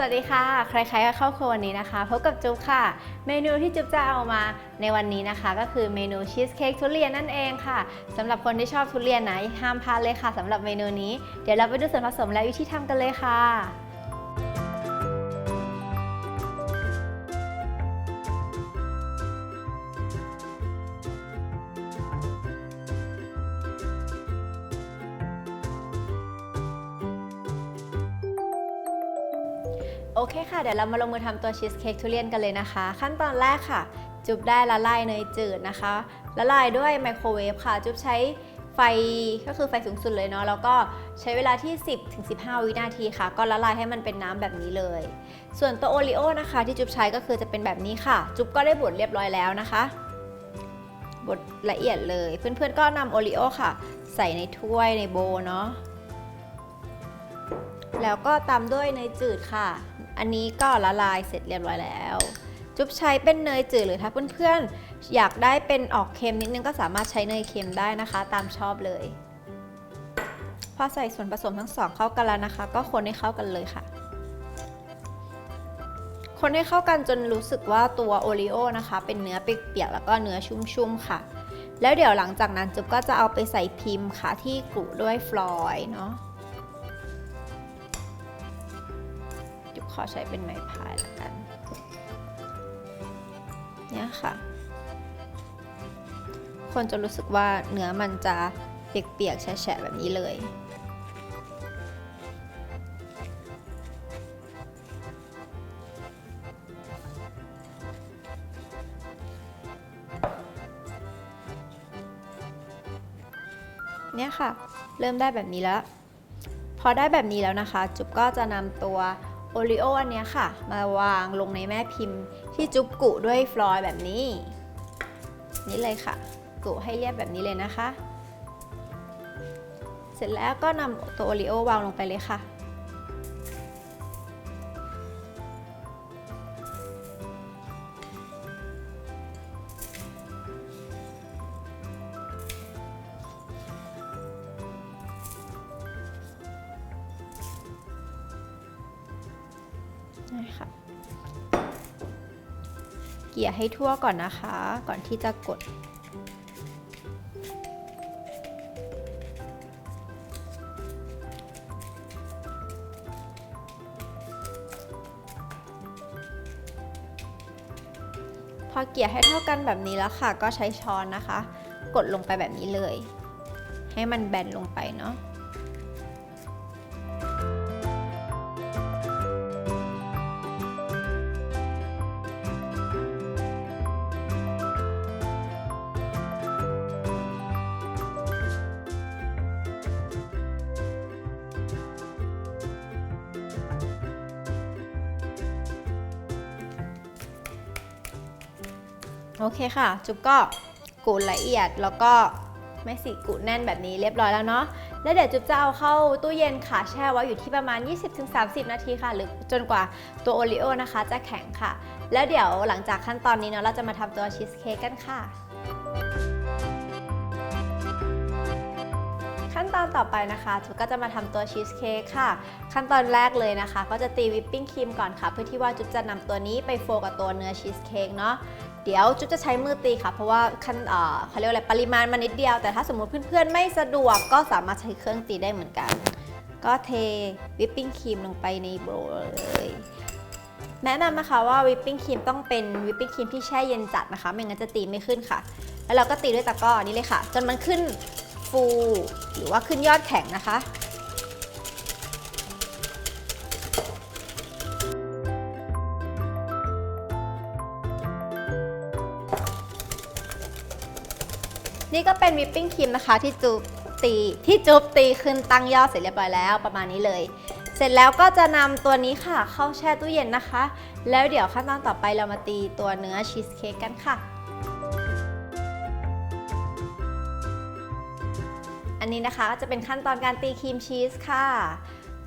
สวัสดีค่ะ ใครๆก็เข้าครัววันนี้นะคะ พบกับจุ๊บค่ะ เมนูที่จุ๊บจะเอามาในวันนี้นะคะ ก็คือเมนูชีสเค้กทุเรียนนั่นเองค่ะสำหรับคนที่ชอบทุเรียนนะห้ามพลาดเลยค่ะสำหรับเมนูนี้ เดี๋ยวเราไปดูส่วนผสมและวิธีทำกันเลยค่ะ โอเคค่ะ เดี๋ยวเรามาลงมือทำตัวชีสเค้กทุเรียนกันเลยนะคะ ขั้นตอนแรกค่ะ จุ๊บได้ละลายเนยจืดนะคะ ละลายด้วยไมโครเวฟค่ะ จุ๊บใช้ไฟก็คือไฟสูงสุดเลยเนาะแล้วก็ใช้เวลาที่ 10-15 วินาทีค่ะ ก็ละลายให้มันเป็นน้ำแบบนี้เลย ส่วนตัวโอริโอนะคะ ที่จุ๊บใช้ก็คือจะเป็นแบบนี้ค่ะ จุ๊บก็ได้บดเรียบร้อยแล้วนะคะบดละเอียดเลย เพื่อนๆก็นำโอริโอค่ะ ใส่ในถ้วยในโบเนาะแล้วก็ตามด้วยเนยจืดค่ะ อันนี้ก็ละลายเสร็จเรียบร้อยแล้ว จุ๊บใช้เป็นเนยจืดหรือถ้าเพื่อนๆอยากได้เป็นออกเค็มนิดนึงก็สามารถใช้เนยเค็มได้นะคะ ตามชอบเลย พอใส่ส่วนผสมทั้งสองเข้ากันแล้วนะคะ ก็คนให้เข้ากันเลยค่ะ คนให้เข้ากันจนรู้สึกว่าตัวโอรีโอนะคะ เป็นเนื้อเปียกๆแล้วก็เนื้อชุ่มๆค่ะแล้วเดี๋ยวหลังจากนั้นจุ๊บก็จะเอาไปใส่พิมพ์ค่ะที่กลุด้วยฟลอยด์เนาะ อใช้เป็นไม้พายละกันเนี่ยค่ะ คนจะรู้สึกว่าเนื้อมันจะเปียกๆแฉะแบบนี้เลยเนี่ยค่ะ เริ่มได้แบบนี้แล้ว พอได้แบบนี้แล้วนะคะ จุ๊บก็จะนำตัว โอริโออันเนี้ยค่ะ มาวางลงในแม่พิมพ์ที่จุ๊บกุด้วยฟลอยด์แบบนี้ นี่เลยค่ะ กุให้เรียบแบบนี้เลยนะคะ เสร็จแล้วก็นำตัวโอริโอวางลงไปเลยค่ะ ให้ทั่วก่อนนะคะ ก่อนที่จะกด พอเกี่ยให้เท่ากันแบบนี้แล้วค่ะ ก็ใช้ช้อนนะคะ กดลงไปแบบนี้เลย ให้มันแบนลงไปเนาะ โอเคค่ะ จุ๊บก็กูดละเอียดแล้วก็ไม่สิกูดแน่นแบบนี้เรียบร้อยแล้วเนาะแล้วเดี๋ยวจุ๊บจะเอาเข้าตู้เย็นค่ะแช่ไว้อยู่ที่ประมาณ 20-30 นาทีค่ะ หรือจนกว่าตัวโอริโอนะคะ จะแข็งค่ะ แล้วเดี๋ยวหลังจากขั้นตอนนี้เนาะเราจะมาทำตัวชีสเค้กกันค่ะขั้นตอนต่อไปนะคะจุ๊บก็จะมาทำตัวชีสเค้กค่ะ ขั้นตอนแรกเลยนะคะ ก็จะตีวิปปิ้งครีมก่อนค่ะ เพื่อที่ว่าจุ๊บจะนำตัวนี้ไปโฟกับตัวเนื้อชีสเค้กเนาะ เดี๋ยวจุ๊บจะใช้มือตีค่ะ เพราะว่าขั้นเขาเรียกว่าอะไรปริมาณมันนิดเดียว แต่ถ้าสมมติเพื่อนๆไม่สะดวกก็สามารถใช้เครื่องตีได้เหมือนกัน ก็เทวิปปิ้งครีมลงไปในโบว์เลยแนะนำนะคะว่าวิปปิ้งครีมต้องเป็นวิปปิ้งครีมที่แช่เย็นจัดนะคะไม่งั้นจะตีไม่ขึ้นค่ะ แล้วเราก็ตีด้วยตะกร้อนี้เลยค่ะ จนมันขึ้นฟูหรือว่าขึ้นยอดแข็งนะคะ นี่ก็เป็นวิปปิ้งครีมนะคะที่จุ๊บตีที่จุ๊บตีขึ้นตั้งยอดเสร็จเรียบร้อยแล้วประมาณนี้เลย เสร็จแล้วก็จะนำตัวนี้ค่ะเข้าแช่ตู้เย็นนะคะ แล้วเดี๋ยวขั้นตอนต่อไปเรามาตีตัวเนื้อชีสเค้กกันค่ะ อันนี้นะคะก็จะเป็นขั้นตอนการตีครีมชีสค่ะ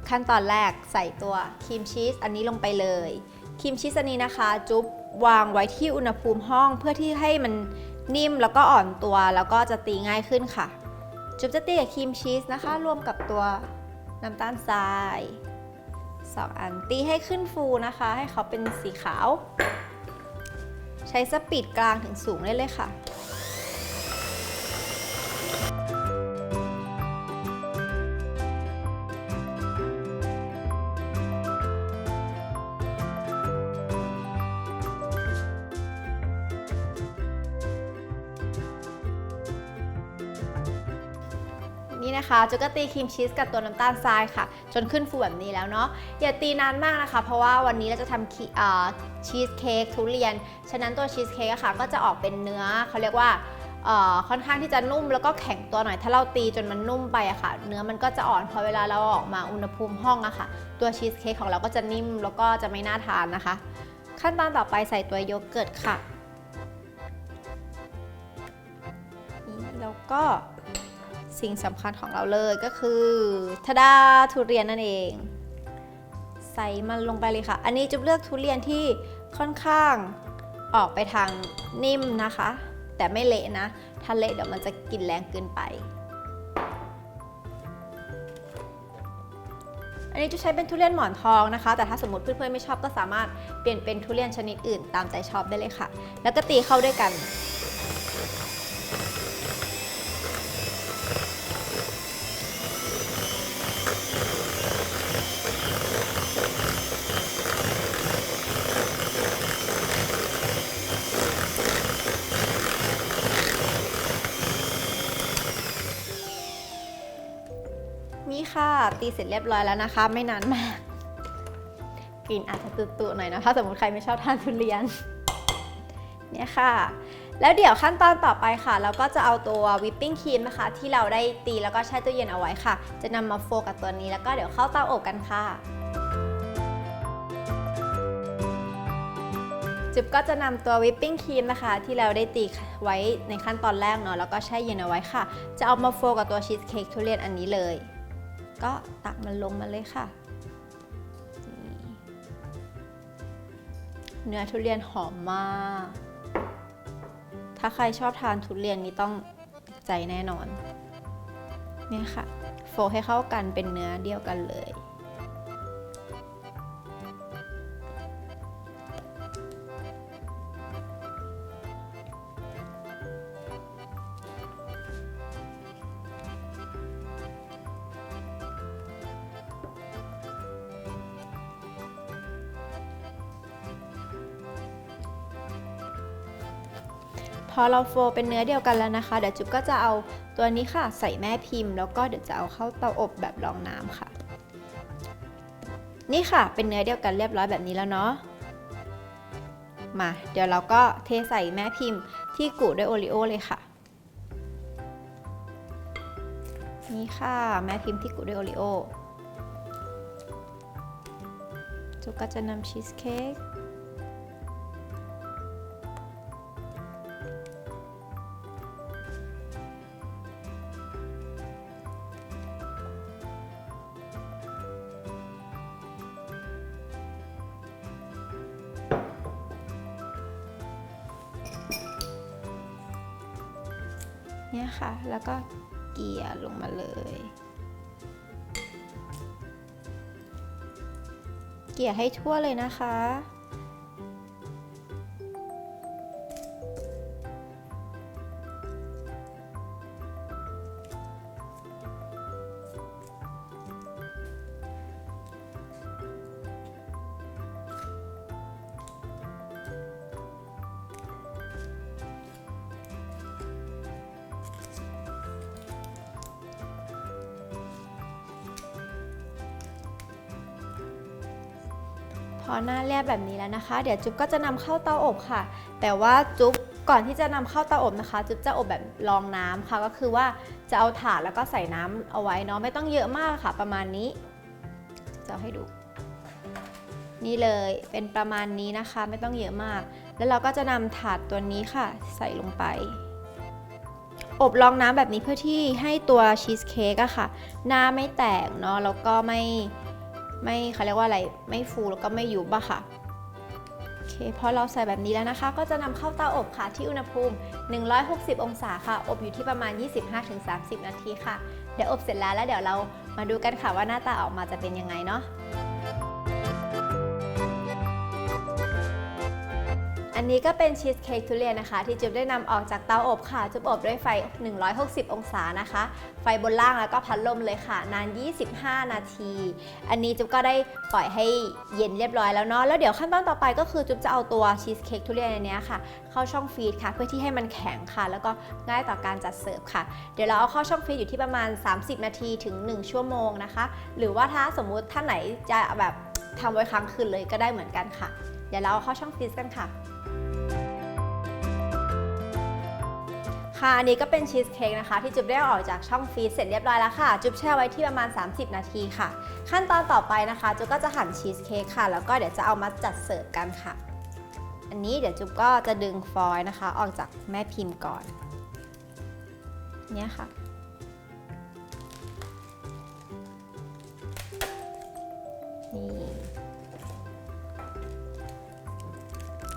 ขั้นตอนแรกใส่ตัวครีมชีสอันนี้ลงไปเลยครีมชีสอันนี้นะคะ จุ๊บวางไว้ที่อุณหภูมิห้องเพื่อที่ให้มัน นิ่มแล้วก็อ่อนตัวแล้วก็จะตีง่ายขึ้นค่ะ จุ๊บจะตีกับครีมชีสนะคะ รวมกับตัวน้ำตาลทรายสองอันตีให้ขึ้นฟูนะคะ ให้เขาเป็นสีขาว ใช้สปีดกลางถึงสูงได้เลยค่ะ นะคะจุก็ตีครีมชีสกับตัวน้ำตาลทรายค่ะ จนขึ้นฟูแบบนี้แล้วเนาะอย่าตีนานมากนะคะ เพราะว่าวันนี้เราจะทำชีสเค้กทุเรียน ฉะนั้นตัวชีสเค้กอะค่ะ ก็จะออกเป็นเนื้อเขาเรียกว่าค่อนข้างที่จะนุ่มแล้วก็แข็งตัวหน่อย ถ้าเราตีจนมันนุ่มไปอะค่ะ เนื้อมันก็จะอ่อนพอเวลาเราออกมาอุณหภูมิห้องอะค่ะ ตัวชีสเค้กของเราก็จะนิ่มแล้วก็จะไม่น่าทานนะคะ ขั้นตอนต่อไปใส่ตัวโยเกิร์ตค่ะ แล้วก็ สิ่งสำคัญของเราเลยก็คือทาดาทุเรียนนั่นเอง ใส่มันลงไปเลยค่ะ อันนี้จุ๊บเลือกทุเรียนที่ค่อนข้างออกไปทางนิ่มนะคะ แต่ไม่เละนะ ถ้าเละเดี๋ยวมันจะกลิ่นแรงเกินไป อันนี้จะใช้เป็นทุเรียนหมอนทองนะคะ แต่ถ้าสมมติเพื่อนๆไม่ชอบก็สามารถเปลี่ยนเป็นทุเรียนชนิดอื่นตามใจชอบได้เลยค่ะ แล้วก็ตีเข้าด้วยกัน นี่ค่ะตีเสร็จเรียบร้อยแล้วนะคะ ไม่นานมากกลิ่นอาจจะตุๆหน่อยนะถ้าสมมติใครไม่ชอบทานทุเรียนเนี่ยค่ะ แล้วเดี๋ยวขั้นตอนต่อไปค่ะ เราก็จะเอาตัววิปปิ้งครีมนะคะ ที่เราได้ตีแล้วก็แช่ตู้เย็นเอาไว้ค่ะ จะนำมาโฟกับตัวนี้แล้วก็เดี๋ยวเข้าเตาอบกันค่ะจุ๊บก็จะนำตัววิปปิ้งครีมนะคะ ที่เราได้ตีไว้ในขั้นตอนแรกเนาะแล้วก็แช่เย็นเอาไว้ค่ะ จะเอามาโฟกับตัวชีสเค้กทุเรียนอันนี้เลย ก็ตักมันลงมาเลยค่ะ เนื้อทุเรียนหอมมาก ถ้าใครชอบทานทุเรียนนี้ต้องใจแน่นอนเนี่ยค่ะ โฟให้เข้ากันเป็นเนื้อเดียวกันเลย พอเราโฟเป็นเนื้อเดียวกันแล้วนะคะ เดี๋ยวจุ๊บก็จะเอาตัวนี้ค่ะ ใส่แม่พิมพ์ แล้วก็เดี๋ยวจะเอาเข้าเตาอบแบบรองน้ำค่ะ นี่ค่ะ เป็นเนื้อเดียวกันเรียบร้อยแบบนี้แล้วเนาะมา เดี๋ยวเราก็เทใส่แม่พิมพ์ที่กุด้วยโอริโอเลยค่ะ นี่ค่ะแม่พิมพ์ที่กุด้วยโอริโอจุ๊บก็จะนำชีสเค้ก เกลี่ยให้ทั่วเลยนะคะ อหน้าแลบแบบนี้แล้วนะคะ เดี๋ยวจุ๊บก็จะนำเข้าเตาอบค่ะ แต่ว่าจุ๊บก่อนที่จะนำเข้าเตาอบนะคะ จุ๊บจะอบแบบรองน้ำค่ะ ก็คือว่าจะเอาถาดแล้วก็ใส่น้ำเอาไว้เนาะไม่ต้องเยอะมากค่ะ ประมาณนี้จะให้ดู นี่เลยเป็นประมาณนี้นะคะ ไม่ต้องเยอะมาก แล้วเราก็จะนำถาดตัวนี้ค่ะ ใส่ลงไป อบรองน้ำแบบนี้เพื่อที่ให้ตัวชีสเค้กอะค่ะ หน้าไม่แตกเนาะแล้วก็ไม่ ไม่เขาเรียกว่าอะไรไม่ฟูแล้วก็ไม่ยุบอะค่ะโอเคพอเราใส่แบบนี้แล้วนะคะ ก็จะนำเข้าเตาอบค่ะที่อุณหภูมิ 160 องศาค่ะ อบอยู่ที่ประมาณ 25-30 นาทีค่ะเดี๋ยวอบเสร็จแล้วแล้วเดี๋ยวเรามาดูกันค่ะว่าหน้าตาออกมาจะเป็นยังไงเนาะ อันนี้ก็เป็นชีสเค้กทุเรียนนะคะ ที่จุ๊บได้นำออกจากเตาอบค่ะ จุ๊บอบด้วยไฟ 160 องศานะคะ ไฟบนล่างแล้วก็พัดลมเลยค่ะ นาน 25 นาที อันนี้จุ๊บก็ได้ปล่อยให้เย็นเรียบร้อยแล้วเนาะแล้วเดี๋ยวขั้นตอนต่อไปก็คือจุ๊บจะเอาตัวชีสเค้กทุเรียนอันเนี้ยค่ะ เข้าช่องฟรีซค่ะ เพื่อที่ให้มันแข็งค่ะ แล้วก็ง่ายต่อการจัดเสิร์ฟค่ะ เดี๋ยวเราเอาเข้าช่องฟรีซอยู่ที่ประมาณ 30 นาทีถึง 1 ชั่วโมงนะคะ หรือว่าถ้าสมมุติท่านไหนจะแบบทำไว้ค้างคืนเลยก็ได้เหมือนกันค่ะ เดี๋ยวเราเอาเข้าช่องฟรีซกันค่ะ ค่ะอันนี้ก็เป็นชีสเค้กนะคะ ที่จุ๊บได้อออกจากช่องฟรีซเสร็จเรียบร้อยแล้วค่ะ จุ๊บแช่ไว้ที่ประมาณ 30 นาทีค่ะ ขั้นตอนต่อไปนะคะ จุ๊บก็จะหั่นชีสเค้กค่ะ แล้วก็เดี๋ยวจะเอามาจัดเสิร์ฟกันค่ะ อันนี้เดี๋ยวจุ๊บก็จะดึงฟอยล์นะคะ ออกจากแม่พิมพ์ก่อนเนี่ยค่ะ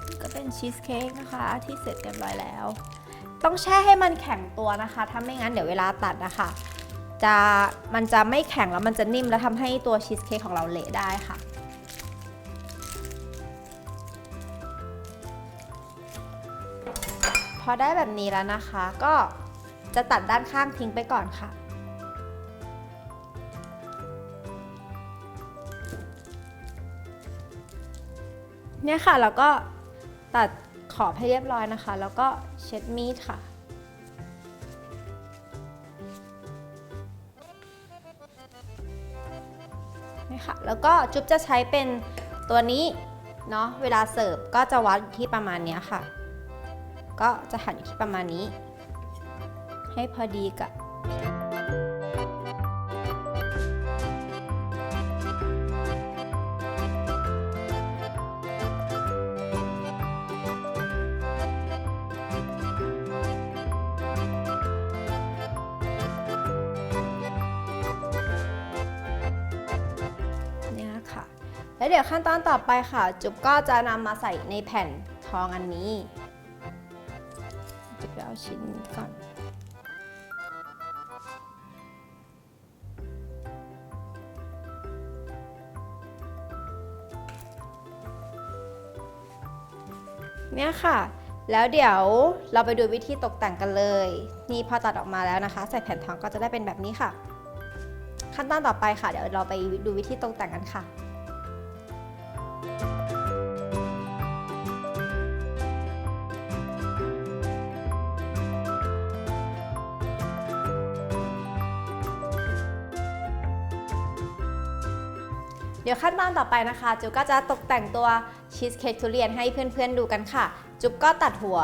นี่ก็เป็นชีสเค้กนะคะที่เสร็จเรียบร้อยแล้ว ต้องแช่ให้มันแข็งตัวนะคะ ถ้าไม่งั้นเดี๋ยวเวลาตัดนะคะ จะมันจะไม่แข็งแล้วมันจะนิ่มแล้วทำให้ตัวชีสเค้กของเราเละได้ค่ะ พอได้แบบนี้แล้วนะคะ ก็จะตัดด้านข้างทิ้งไปก่อนค่ะเนี่ยค่ะแล้วก็ตัด ขอบให้เรียบร้อยนะคะ แล้วก็เช็ดมีดค่ะ นี่ค่ะ แล้วก็จุ๊บจะใช้เป็นตัวนี้เนาะ เวลาเสิร์ฟก็จะวัดที่ประมาณนี้ค่ะ ก็จะหั่นอยู่ที่ประมาณนี้ ให้พอดีกับ แล้วเดี๋ยวขั้นตอนต่อไปค่ะ จุ๊บก็จะนำมาใส่ในแผ่นทองอันนี้ จุ๊บเอาชิ้นนี้ก่อน เนี่ยค่ะ แล้วเดี๋ยวเราไปดูวิธีตกแต่งกันเลย นี่พอตัดออกมาแล้วนะคะ ใส่แผ่นทองก็จะได้เป็นแบบนี้ค่ะ ขั้นตอนต่อไปค่ะ เดี๋ยวเราไปดูวิธีตกแต่งกันค่ะ ดี๋ยวขั้นตอนต่อไปนะคะ จุ๊บก็จะตกแต่งตัวชีสเค้กทุเรียนให้เพื่อนๆดูกันค่ะ จุ๊บก็ตัดหัว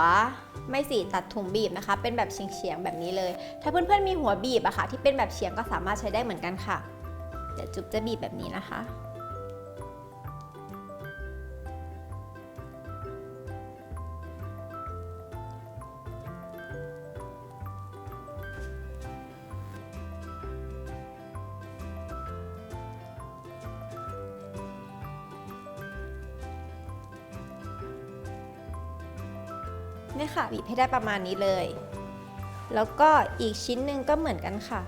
ไม่สีตัดถุงบีบนะคะ เป็นแบบเฉียงๆแบบนี้เลย ถ้าเพื่อนๆมีหัวบีบอะค่ะ ที่เป็นแบบเฉียงก็สามารถใช้ได้เหมือนกันค่ะ เดี๋ยวจุ๊บจะบีบแบบนี้นะคะ เนี่ยค่ะบีบให้ได้ประมาณนี้เลย แล้วก็อีกชิ้นหนึ่งก็เหมือนกันค่ะ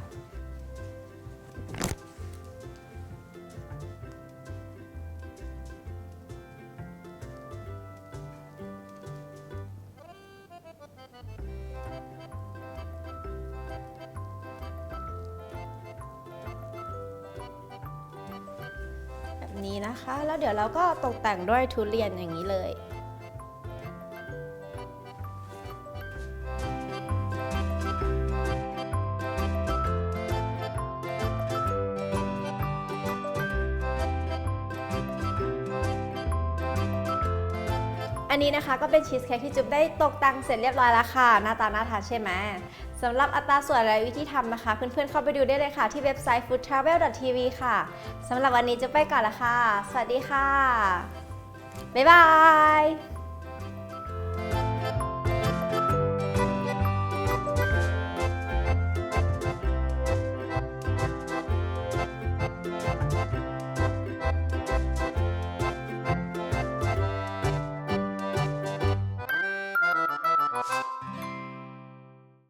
แบบนี้นะคะ แล้วเดี๋ยวเราก็ตกแต่งด้วยทุเรียนอย่างนี้เลย นะคะก็เป็นชีสเค้กที่จุ๊บได้ตกแต่งเสร็จเรียบร้อยแล้วค่ะ หน้าตาน่าทานใช่ไหมสำหรับอัตราส่วนและวิธีทำนะคะ เพื่อนๆเข้าไปดูได้เลยค่ะ ที่เว็บไซต์ foodtravel.tv ค่ะสำหรับวันนี้จุบไปก่อนละค่ะ สวัสดีค่ะ บ๊ายบาย